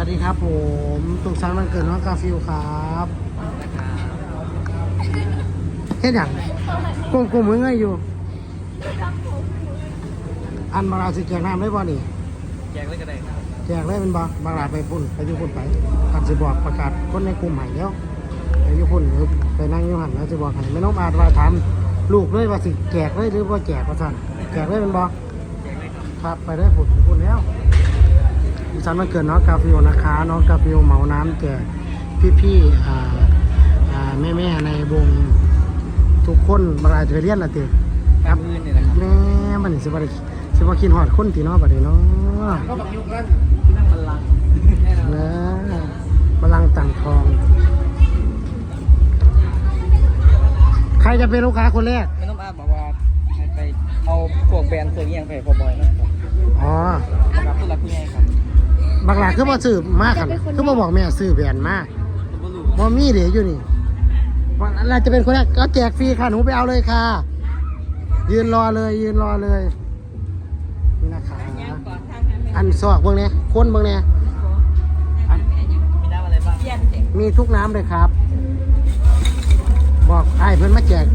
วัสดีครับผมตุกสันต์วันเกิดน้องกาฟิลครับเฮ็ดอย่างกลมกลมมือไงอยู่ อันบางราสิแจกน้ำได้บ่นี่แจกเลยก็ได้ครับแจกเลยเป็นบ่บางราไปพุ่นไปอยู่พุ่นไปกันสิบอกประกาศคนในกลุ่มใหม่แล้วไปอยู่พุ่นหรือไปนั่งอยู่หันแล้วจะบอกให้ไม่น้องอาจว่าถามลูกเลยว่าสิแจกเลยหรือว่าแจกว่าสั่นแจกเลยเป็นบ่แจกเลยครับครับไปได้ผุดพุ่นแล้ว ดิฉันวันเกิดน้องกาฟิวนะคะ น้องกาฟิวเหมาน้ำแจกพี่ๆอ่าอ่าแม่ๆในวงทุกคนบางรายเธอเรียนละติครับมือนี่นะครับแม่มันสิบ่ได้สิบ่กินฮอดคนที่เนาะบัดนี้เนาะก็บักยุกนั่นที่นั่งบัลลังก์แน่นอนนะพลังต่างทอง ใครจะเป็นลูกค้าคนแรกไม่ต้องอาบอกว่าให้ไปเอาพวกแบรนด์ตัวเอียงไปให้พอบอยนะครับอ๋อนะครับผู้หลักผู้ใหญ่ครับ บางหลาคือบ่ซื้อมาคันคือบ่บอกแม่ซื้อแบรนด์มาผมก็รู้บอมีเดี๋ยวอยู่นี่วันอะไรจะเป็นคนแรกก็แจกฟรีค่ะหนูไปเอาเลยค่ะ ยืนรอเลยยืนรอเลยนี่นะคะอันซอกเบื้องเนี้ยคนเบื้องเนี้ยอันมีน้ำอะไรบ้างมีทุกน้ำเลยครับ บอกไอ้ายเพิ่นมาแจก